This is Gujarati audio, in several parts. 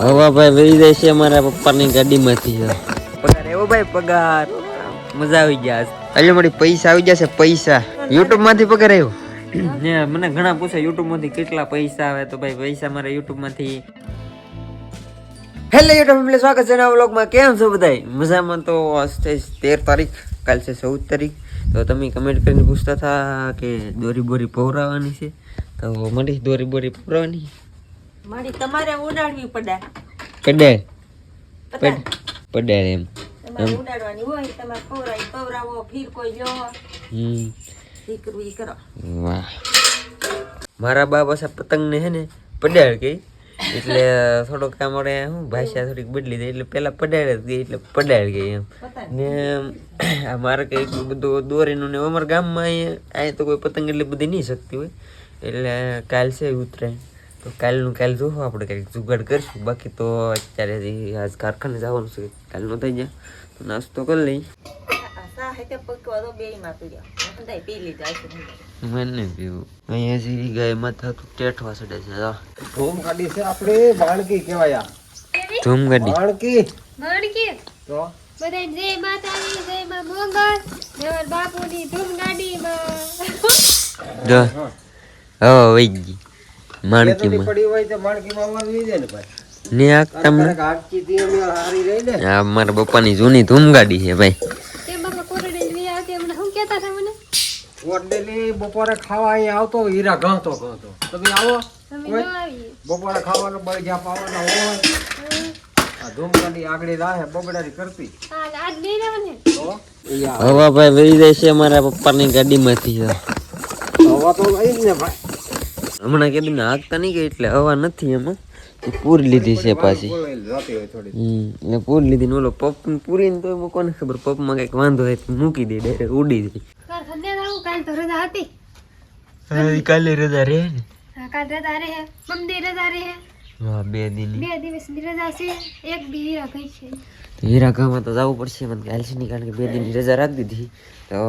હવા ભાઈ વહી જાય છે અમારા પપ્પાની ગાડીમાંથી પગાર એવો ભાઈ પગાર. મજા આવી ગયા એટલે મારી પૈસા આવી જશે પૈસા. યુટ્યુબમાંથી પગાર આવ્યો? ને મને ઘણા પૂછે યુટ્યુબમાંથી કેટલા પૈસા આવે તો ભાઈ પૈસા મારા યુટ્યુબમાંથી. હેલો યુટ્યુબ ફેમિલી સ્વાગત છે નવા વ્લોગમાં. કેમ છો બધાય? મજામાં તો આજ છે તેર તારીખ. કાલ છે ચૌદ તારીખ. તો તમે કમેન્ટ કરીને પૂછતા હતા કે દોરી બોરી પહોરાવાની છે. તો મળી દોરી બોરી પહોરાવાની. મારી તમારે ઉડાડવી પડે. પડે. પડે એમ. ઉડાડવાની હોય તમારે પવરાય પવરાવો ફીર કોઈ લો હમ. ઈ કરો. વાહ. મારા બા પાસે પતંગ ને હે ને પડાડ ગઈ એટલે થોડોક કામ આપણે શું ભાષા થોડીક બદલી દે એટલે પેલા પડાડ જ ગઈ એટલે પડાડ ગઈ એમ. ને આ મારે કઈ એટલું બધું દોરીનું ને અમારા ગામમાં અહીંયા તો કોઈ પતંગ એટલી બધી નહીં શકતી હોય. એટલે કાલ છે ઉતરાયણ તો કાલનું કાલ જોવું આપણે કંઈક જુગાડ કરીશું. બાકી તો અત્યારે આજ કારખાને જવાનું છે. કાલનું થઈ જાય. તો નાસ્તો કરી લઈ. મને પીવું. અહીંયા સીધી ગાય માથા તો ટેઠવા ચડે છે. જો. ધૂમ ગાડી છે આપણે બાળકી કહેવાય ધૂમ ગાડી બાળકી ગણકી તો? બધાય જય માતાજી જય માં મોગલ દેવર બાપુની ધૂમ ગાડીમાં જો હવે વહી ગઈ. કેતડી માણકીમાં. પડી હોય તો બાળકીમાં વાળવી દે ને ભાઈ. ને આ તમને ક્યારેક હાચી અમે હારી રહી ને. આ મારા પપ્પાની જૂની ધૂમ ગાડી છે ભાઈ. તે બાપા કોરડે વી આવતી હમણાં શું કહેતા હતા મને? ઓડેલી બપોરે ખાવા અહીંયા આવતો હીરા ઘણતો ઘણતો તમે આવો. બપોરે ખાવાનો બળજા પાવાનો હોય. આ ધૂમગાડી આગળ રાહે બગડારી કરતી. આજ નહીં રહેવાને. તો? હવા ભાઈ વહી જાય છે મારા પપ્પાની ગાડીમાંથી. હવા તો લઈ ને ભાઈ. હમણાં કે ને હાંકતા નહીં કે એટલે હવા નથી એમાં પૂર પૂરી લીધી છે પાછી. એટલે પૂરી લીધી ને ઓલો પપ પૂરીને તો એમાં કોને ખબર. પપમાં કંઈક વાંધો હોય તો મૂકી દે ડાયરેક્ટ ઉડી જાય. કારખાને કાલ તો રજા હતી. કાલે રજા રે ને? કાલ રજા રે બમદી રજા રહે. હા બે દિન. બે રજા છે એક દી હીરા ગઈ છે. હીરા ગામમાં તો જવું પડશે મને કાલ છે કારણ કે બે દિનની રજા રાખી દીધી. તો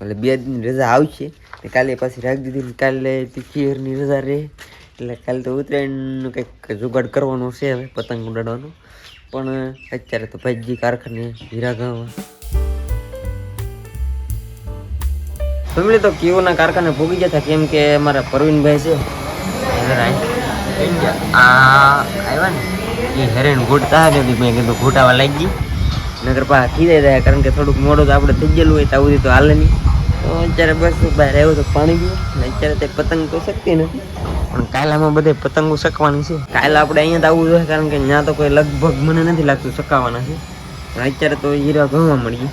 એટલે બે દિનની રજા આવશે કાલે પાછી રાખી દીધી કાલે તીખીરની રજા રહે એટલે કાલે તો ઉત્તરાયણનું કંઈક જુગાડ કરવાનો છે હવે પતંગ ઉડાડવાનો. પણ અત્યારે તો ભાઈજી કારખાને હીરા ગામમાં ફેમિલી તો કીઓના કારખાને ભોગી ગયા હતા? કેમ કે અમારા પ્રવીણભાઈ છે. અહીં આ આવ્યા ને, એ મેં કીધું ઘૂંટાવા લાગી નગર પા ખીજાઈ જાય, કારણ કે થોડુંક મોડું તો આપણે થઈ ગયેલું હોય, તો આવું તો હાલે નહીં. તો અત્યારે બસ બહાર તો પાણી ગયું અત્યારે પતંગ તો શકતી નથી. પણ કાયલામાં બધે પતંગો શકવાની છે. કાલે આપણે અહીંયા તો આવવું જોઈએ કારણ કે ત્યાં તો કોઈ લગભગ મને નથી લાગતું સકાવાના છે. અત્યારે તો હીરા ગણવા મળી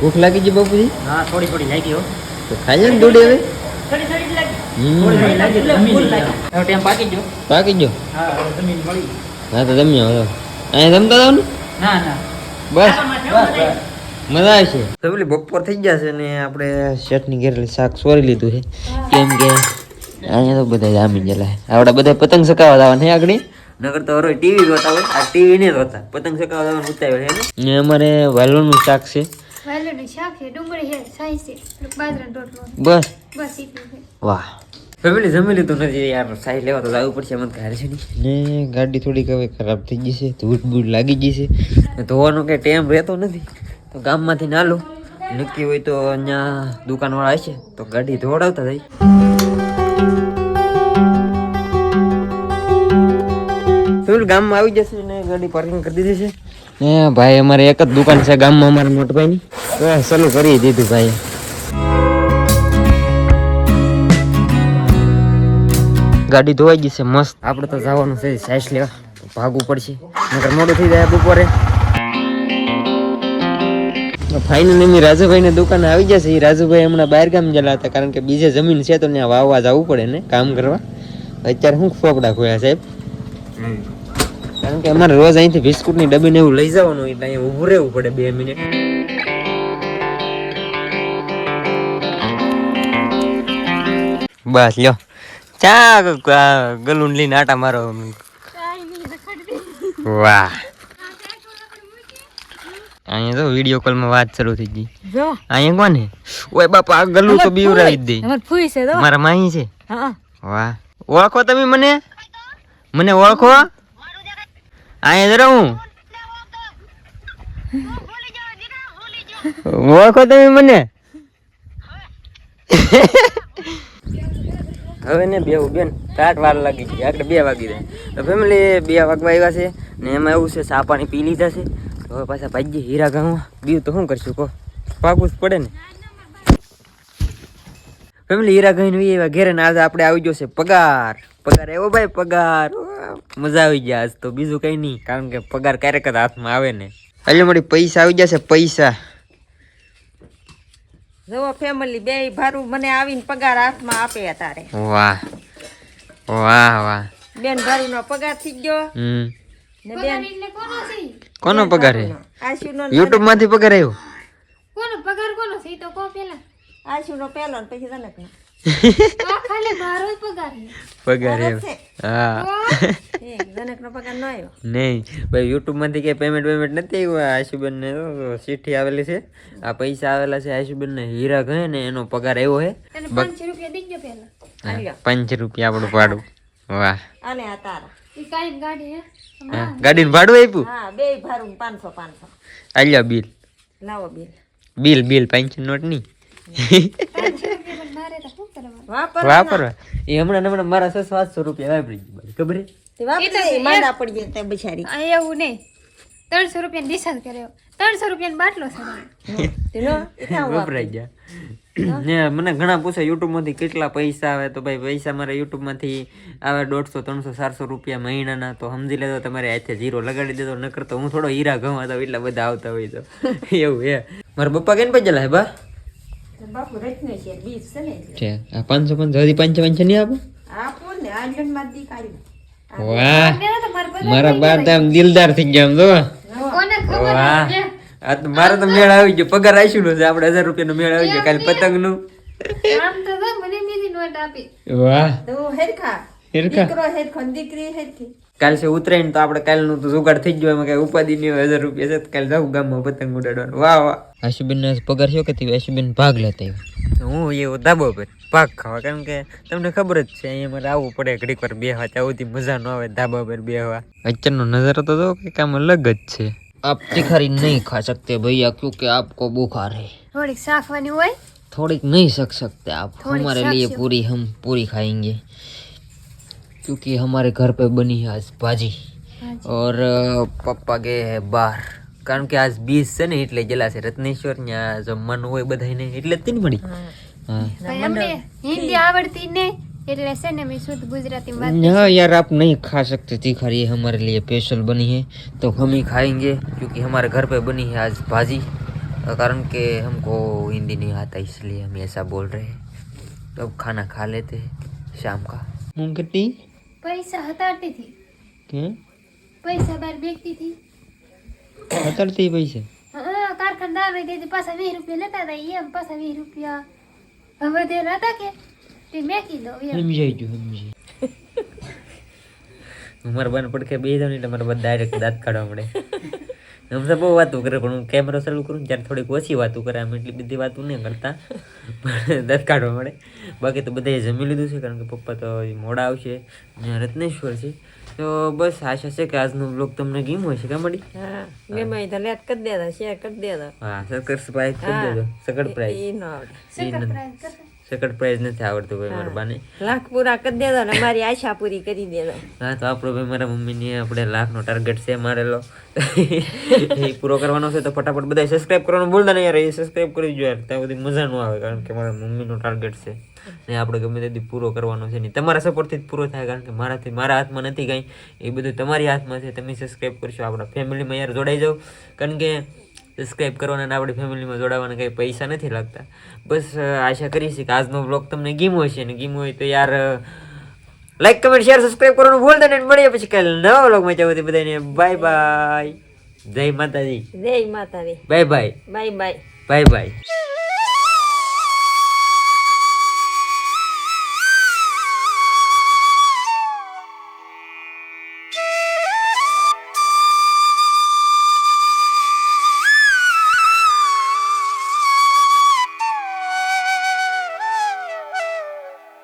ભૂખ લાગી ગઈ બાપુજી? થોડી થોડી લાગી હો. તો ખાઈ ને દોડી હવે? પાકી જો હા તો તમે હવે અહીંયા જમતા જાવ ને? ના ના. બસ. મજા આવશે તો પેલી બપોર થઈ જશે ને આપણે શેઠની ઘેરેલી શાક સોરી લીધું છે. કેમ કે અહીંયા તો બધા જામી ગયેલા. આપણે બધા પતંગ સકાવા જવાના છે આગળ. નગર તો હરો ટીવી જોતા હોય. આ ટીવી નહીં જોતા. પતંગ સકાવા જવાનું ઉતાવ્યો છે ને અમારે વાલોનું શાક છે. વાલોનું શાક છે ડુંગળી છે સાઈ છે બાજરાનો રોટલો બસ. બસ એટલું છે. વાહ. ફેમિલી જમી લીધું નથી યાર સાઈ લેવા તો જવું પડશે મને ઘરે છે ને ગાડી થોડીક હવે ખરાબ થઈ ગઈ છે ધૂળ બૂળ લાગી ગઈ છે. ધોવાનો કંઈ ટાઈમ રહેતો નથી તો ગામમાંથી ના લો. નક્કી હોય તો અહીંયા દુકાનવાળા હશે તો ગાડી ધોવડાવતા થઈ ફેમિલી ગામમાં આવી જશે. ગાડી પાર્કિંગ કરી દીધી છે. એ ભાઈ અમારે એક જ દુકાન છે ગામમાં અમારા મોટભાઈની. તો ચાલુ કરી દીધું ભાઈ ગાડી ધોવાઈ ગઈ છે મસ્ત. આપણે તો જવાનું છે સાઈસ લેવા. ભાગવું પડશે. નકર મોડું થઈ જાય બપોરે. ફાઇનલ એમની રાજુભાઈ દુકાને આવી જશે એ રાજુભાઈ હમણાં બહાર ગામ ગયેલા હતા કારણ કે બીજે જમીન છે તો ત્યાં વાવવા જવું પડે ને કામ કરવા. અત્યારે શું ફોકડા ખોયા સાહેબ? કારણ કે અમારે રોજ અહીંથી બિસ્કુટની ડબ્બીને એવું લઈ જવાનું એટલે અહીંયા ઊભું રહેવું પડે બે મિનિટ. બસ લ્યો. ચા ગલુન લઈને આટા મારો. વાહ. અહીંયા તો વીડિયો કોલમાં વાત શરૂ થઈ ગઈ. જો. અહીંયા કોને? ઓય બાપા આ ગલું તો બીવરાવી દે. અમાર ફૂઈ છે તો મારા માહી છે? હા. વાહ. ઓળખો તમે મને? મને ઓળખો? અહીંયા હું. ઓળખો તમે મને? હવે ને બે બેન કાટ વાર લાગી ગઈ આગળ બે વાગી જાય. ફેમિલી બે વાગવા આવ્યા છે ને એમાં એવું છે, ચા પાણી પી લીધા છે. હવે પાછા ભાઈ હીરા ગામમાં. બીજું તો શું કરશું, કહો? પાકવું જ પડે ને. ફેમિલી હીરા ગઈને એવા ઘેરે ને આજે આપણે આવી ગયો છે પગાર. પગાર એવો ભાઈ પગાર. વાહ, મજા આવી ગયા આજ તો. બીજું કઈ નહીં કારણ કે પગાર ક્યારેક જ હાથમાં આવે ને. એટલે મારી પૈસા આવી જશે પૈસા. જુઓ ફેમિલી બે ભારું મને આવીને પગાર હાથમાં આપે તારે. વાહ વાહ વાહ. બેન ભારુનો પગાર થઈ ગયો. હમ. ને બેન એટલે કોનો છે? કોનો પગાર હે આશુનો યુટ્યુબમાંથી પગાર આવ્યો? કોનો પગાર કોનો છે? તો કહો પેલા આશુનો પહેલો ને પછી તને પગાર છે પગાર આવ્યો હા એ જનકનો પગાર ન આવ્યો નહીં ભાઈ યુટ્યુબમાંથી કઈ પેમેન્ટ પેમેન્ટ નથી આવ્યું આશુબેન ને ચિઠ્ઠી આવેલી છે આ પૈસા આવેલા છે આશુબેન ને હીરા કહે ને એનો પગાર આવ્યો હે અને પાંચસો રૂપિયા દીજો પેલા હા, પાંચ રૂપિયા આપણું ભાડું વાહ આને આ તારા ઈ કાંઈ ગાડી હે હા, ગાડીનું ભાડું આપ્યું હા બે ભારું પાંચસો પાંચસો આલ્યા બિલ લાવો બિલ બિલ બિલ પાંચ નોટ નહીં પાંચસો રૂપિયા પણ મારે તો શું કરવાનું વાપર વાપરવા. એ હમણાં હમણાં મારા છ સાતસો રૂપિયા વાપરી ગયું ખબર? તે પડી ગયા તે બિચારી એવું નહીં. ત્રણસો રૂપિયા ડિસાઇડ કર્યો. ત્રણસો રૂપિયા બાટલો? વપરાઈ ગયા. ને મને ઘણા પૂછે યુટ્યુબમાંથી કેટલા પૈસા આવે? તો ભાઈ પૈસા મારા યુટ્યુબમાંથી આવે દોઢસો ત્રણસો ચારસો રૂપિયા મહિનાના. તો સમજી લેતો તમારે હાથે જીરો લગાડી દેતો નકર તો હું થોડો હીરા ઘઉં તો એટલા બધા આવતા હોય તો. એવું હે મારા પપ્પા કેમ પૈસા હે બા બાપુ રચને છે બીજ છે ને છે. આ પાંચસો પાંચસો હજી પાંચસો પાંચસો નહીં આપો? આપો ને આંજણમાં દી. કાઢ્યું વાહ. મારા બાર તો આમ દિલદાર થઈ ગયા તો કોને ખબર આ તો મારો તો મેળ આવી ગયો. પગાર આવીશું નો છે. આપણે હજાર રૂપિયાનો મેળ આવી ગયો. કાલે પતંગનું આમ તો મને બીજી નોટ આપી. વાહ. તો હેરખા. હિરકા દીકરો હેરખો ને દીકરી હેરખી કાલ છે ઉતરાયણ તો આપણે કાલનું તો જુગાડ થઈ ગયો એમાં કઈ ઉપાધિ નહીં હોય હજાર રૂપિયા છે તો કાલે જાઉં ગામમાં પતંગ ઉડાડવાનું વાહ વાહ આશુબેન પગાર શું કે આશુબેન ભાગ લેતા હું એવો ધાબો પર ભાગ ખાવા કારણ કે તમને ખબર જ છે અહીંયા મારે આવવું પડે ઘડીક વાર બેહવા ત્યાં મજા ન આવે ધાબા પર બેહવા અત્યારનો નજારો તો જો કે કામ અલગ જ છે આપ તિખારી નહીં ખા सकते भैया क्योंकि आपको बुखार है થોડીક શાખવાની હોય थोड़ी नहीं सक सकते आप थोड़ी हमारे सक लिए सक- पूरी हम पूरी खाएंगे क्योंकि हमारे घर पे बनी है आज भाजी और अ, पप्पा गए हैं બહાર કારણ કે આજ બીજ છે ને એટલે ગયેલા છે રત્નેશ્વર ત્યાં જમવાનું હોય બધાને એટલે જ તે ને મળી હા ભાઈ અમને હિન્દી આવડતી નહીં એટલે છે ને મેં શુદ્ધ ગુજરાતીમાં વાત हाँ यार आप नहीं खा सकते तीखा ये हमारे लिए स्पेशल बनी है तो हम ही खाएंगे क्योंकि हमारे घर पे बनी है आज भाजी अ, कारण के हमको हिंदी नहीं आता इसलिए हम ऐसा बोल रहे हैं तो अब खाना खा लेते हैं शाम का मूंग कितनी પૈસા હતાડતી હતી. કે? પૈસા બાર બેકતી હતી. હતાડતી પૈસા? હા કારખાનદાર ને દેતી પાછા વીસ રૂપિયા લેતા હતા એમ પાછા વીસ રૂપિયા હવે તે હતા કે તે મેકી દો સમજાઈ ગયું સમજાઈ ઉમર બન પડકે બે જાવ નહીં તમારે બધા ડાયરેક્ટ દાંત કાઢવા પડે. હમણાં બહુ વાતું કરે પણ હું કેમેરો ચાલુ કરું ત્યારે થોડીક ઓછી વાતું કરે આમ એટલી બધી વાતું નહીં કરતા. પણ દાંત કાઢવા મળે. બાકી તો બધાએ જમી લીધું છે કારણ કે પપ્પા તો મોડા આવશે. રત્નેશ્વર છે. તો બસ આશા છે કે આજનો બ્લોગ તમને ગેમ હોય છે કે મળી હા મેં તો લેટ કરી દેતા શેર કરી દેતા હા સરકર પ્રાઇઝ કરી દેજો. સકડ પ્રાઇઝ સકડ પ્રાઇઝ નથી આવડતું ભાઈ મારા બાને લાખ પૂરા કરી દેજો ને મારી આશા પૂરી કરી દેજો. હા તો આપણો ભાઈ મારા મમ્મીને આપણે લાખનો ટાર્ગેટ છે મારેલો. એ પૂરો કરવાનો છે તો ફટાફટ બધા સબસ્ક્રાઇબ કરવાનું ભૂલતા નહીં યાર એ સબસ્ક્રાઇબ કરી દો યાર. ત્યાં બધી મજા ન આવે કારણ કે મારા મમ્મીનો ટાર્ગેટ છે. ને આપણે ગમે તેથી પૂરો કરવાનો છે નહીં તમારા સપોર્ટથી જ પૂરો થાય કારણ કે મારાથી મારા હાથમાં નથી કાંઈ. એ બધું તમારી હાથમાં છે તમે સબસ્ક્રાઇબ કરશો આપણા ફેમિલીમાં યાર જોડાઈ જાઓ. કારણ કે સબસ્ક્રાઇબ કરવાના અને આપણી ફેમિલીમાં જોડાવાના કંઈ પૈસા નથી લાગતા. બસ આશા કરીએ છીએ કે આજનો બ્લોગ તમને ગીમો હશે. ને ગીમો હોય તો યાર લાઈક કમેન્ટ શેર સબસ્ક્રાઇબ કરવાનું ભૂલતા નહીં. મળીએ પછી કાલે નવા વ્લોગમાં ચાલો બધાને બાય બાય જય માતાજી. જય Mataji. Bye bye bye bye bye bye